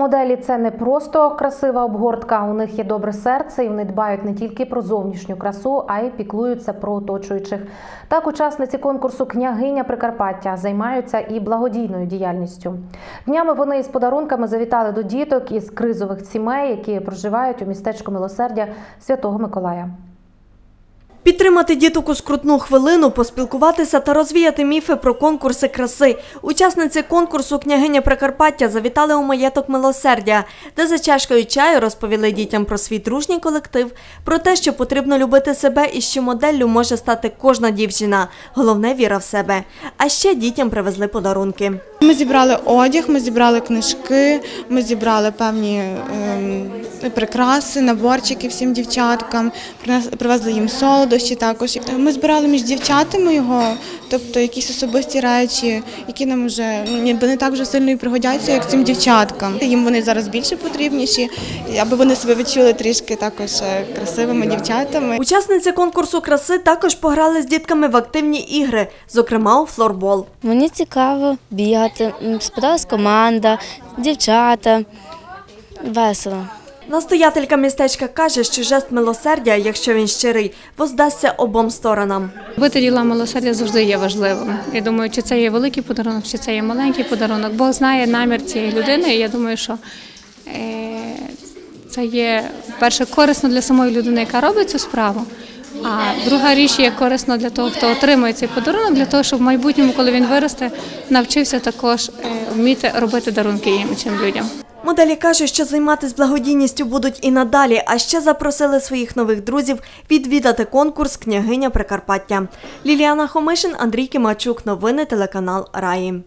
Моделі це не просто красива обгортка. У них є добре серце, і вони дбають не тільки про зовнішню красу, а й піклуються про оточуючих. Так, учасниці конкурсу Княгиня Прикарпаття займаються і благодійною діяльністю. Днями вони із подарунками завітали до діток із кризових сімей, які проживають у містечку Милосердя Святого Миколая. Підтримати діток у скрутну хвилину, поспілкуватися та розвіяти міфи про конкурси краси. Учасниці конкурсу Княгиня Прикарпаття завітали у маєток милосердя, де за чашкою чаю розповіли дітям про свій дружній колектив, про те, що потрібно любити себе і що моделлю може стати кожна дівчина. Головне віра в себе. А ще дітям привезли подарунки. Ми зібрали одяг, ми зібрали книжки, ми зібрали певні ем, прикраси, наборчики всім дівчаткам, привезли їм солодощі також. Ми збирали між дівчатами його, тобто якісь особисті речі, які нам вже ну, ніби не так вже сильно і пригодяться, як цим дівчаткам. Їм вони зараз більше потрібніші, аби вони себе відчули трішки також е, красивими дівчатами. Учасниці конкурсу краси також пограли з дітками в активні ігри, зокрема у флорбол. Мені цікаво бігати, м, сподобалась команда, дівчата. Весело. Настоятелька містечка каже, що жест милосердя, якщо він щирий, воздасться обом сторонам. Робити діла милосердя завжди є важливим. Я думаю, чи це є великий подарунок, чи це є маленький подарунок. Бог знає намір цієї людини. І я думаю, що е, це є перше корисно для самої людини, яка робить цю справу. А друга річ є корисно для того, хто отримує цей подарунок, для того, щоб в майбутньому, коли він виросте, навчився також е, вміти робити дарунки іншим людям. Моделі кажуть, що займатися благодійністю будуть і надалі, а ще запросили своїх нових друзів відвідати конкурс Княгиня Прикарпаття. Ліліана Хомишин, Андрій Кимачук. Новини телеканал Раї.